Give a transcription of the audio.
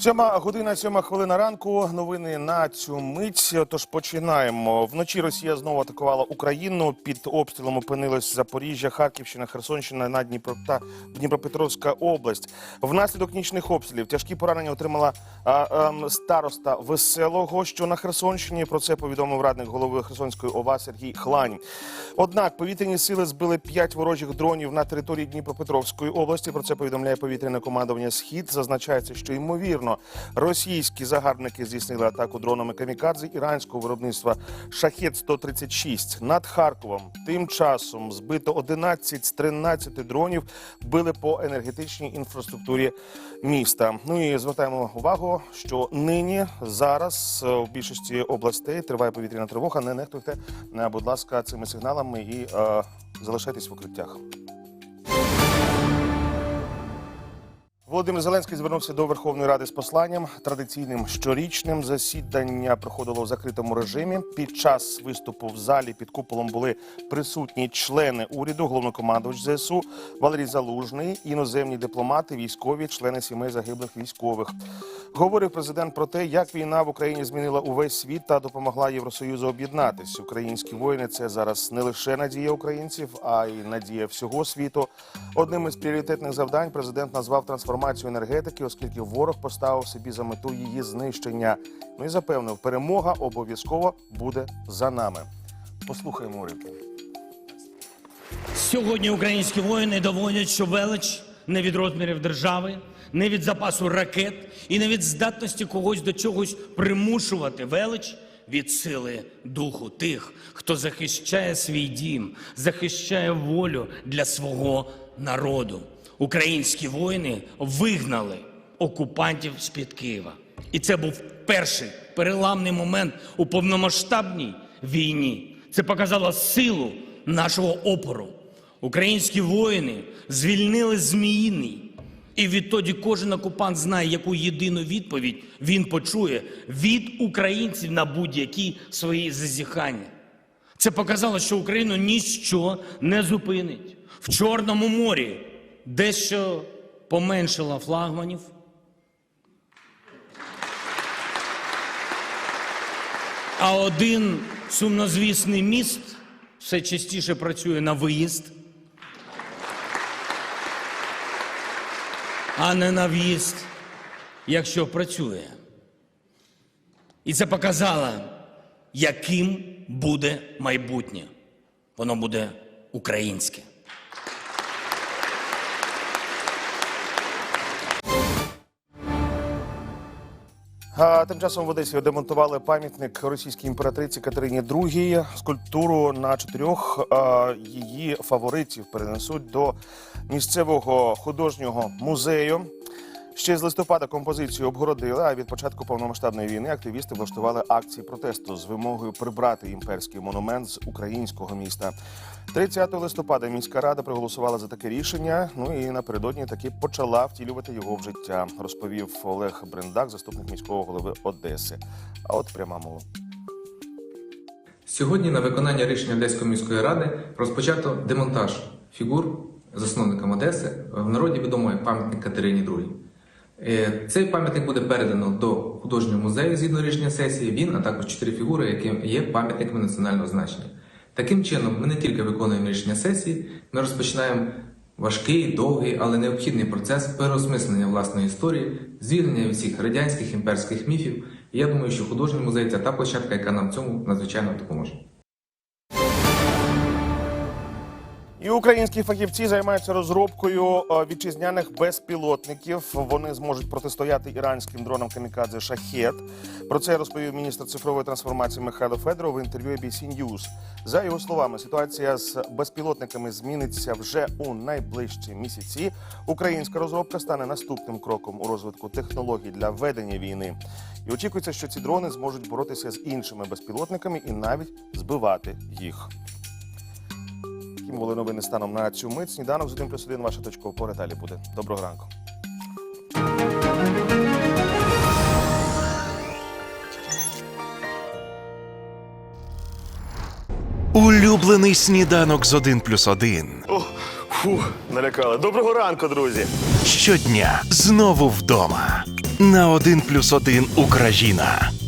Сьома година, сьома хвилина ранку. Новини на цю мить. Тож починаємо. Вночі Росія знову атакувала Україну. Під обстрілом опинилось Запоріжжя, Харківщина, Херсонщина на Дніпро та Дніпропетровська область. Внаслідок нічних обстрілів тяжкі поранення отримала а, ем, староста веселого, що на Херсонщині. Про це повідомив радник голови Херсонської ОВА Сергій Хлань. Однак повітряні сили збили п'ять ворожих дронів на території Дніпропетровської області. Про це повідомляє повітряне командування Схід. Зазначається, що ймовірно російські загарбники здійснили атаку дронами камікадзе іранського виробництва Шахет 136 над Харковом. Тим часом збито 11 з 13 дронів били по енергетичній інфраструктурі міста. Ну і звертаємо увагу, що нині зараз в більшості областей триває повітряна тривога. Не нехтуйте, будь ласка, цими сигналами і е, залишайтесь в укриттях. Володимир Зеленський звернувся до Верховної Ради з посланням. Традиційним щорічним засідання проходило в закритому режимі. Під час виступу в залі під куполом були присутні члени уряду, головнокомандувач ЗСУ Валерій Залужний, іноземні дипломати, військові, члени сімей загиблих військових. Говорив президент про те, як війна в Україні змінила увесь світ та допомогла Євросоюзу об'єднатись. Українські воїни це зараз не лише надія українців, а й надія всього світу. Одним із пріоритетних завдань президент назвав трансформацію енергетики, оскільки ворог поставив собі за мету її знищення. Ну і запевнив, перемога обов'язково буде за нами. Послухаємо уривки. Сьогодні українські воїни доводять, що велич не від розмірів держави, не від запасу ракет і не від здатності когось до чогось примушувати. Велич від сили духу тих, хто захищає свій дім, захищає волю для свого народу. Українські воїни вигнали окупантів з-під Києва. І це був перший переламний момент у повномасштабній війні. Це показало силу нашого опору. Українські воїни звільнили Зміїний. І відтоді кожен окупант знає, яку єдину відповідь він почує від українців на будь-які свої зазіхання. Це показало, що Україну ніщо не зупинить. В Чорному морі дещо поменшило флагманів. А один сумнозвісний міст все частіше працює на виїзд, а не на в'їзд, якщо працює. І це показало, яким буде майбутнє. Воно буде українське. Тим часом в Одесі демонтували пам'ятник російській імператриці Катерині II. Скульптуру на чотирьох її фаворитів перенесуть до місцевого художнього музею. Ще з листопада композицію обгородили. А від початку повномасштабної війни активісти влаштували акції протесту з вимогою прибрати імперський монумент з українського міста. 30 листопада міська рада проголосувала за таке рішення. Ну і напередодні таки почала втілювати його в життя, розповів Олег Брендак, заступник міського голови Одеси. А от пряма мова. Сьогодні на виконання рішення Одеської міської ради розпочато демонтаж фігур засновникам Одеси в народі відомої пам'ятник Катерині II. Е, Цей пам'ятник буде передано до художнього музею згідно рішення сесії. Він, а також чотири фігури, які є пам'ятниками національного значення. Таким чином, ми не тільки виконуємо рішення сесії, ми розпочинаємо важкий, довгий, але необхідний процес переосмислення власної історії, звільнення від всіх радянських імперських міфів. І я думаю, що художній музей це та площадка, яка нам в цьому надзвичайно допоможе. І українські фахівці займаються розробкою е, вітчизняних безпілотників. Вони зможуть протистояти іранським дронам камікадзе Шахет. Про це розповів міністр цифрової трансформації Михайло Федоров в інтерв'ю ABC News. За його словами, ситуація з безпілотниками зміниться вже у найближчі місяці. Українська розробка стане наступним кроком у розвитку технологій для ведення війни. І очікується, що ці дрони зможуть боротися з іншими безпілотниками і навіть збивати їх. Такі були новини станом на цю мить. Сніданок з 1 плюс 1. Ваша точка опори далі буде. Доброго ранку. Улюблений сніданок з 1 плюс 1. О, налякали. Доброго ранку, друзі. Щодня знову вдома. На 1 плюс 1 Україна.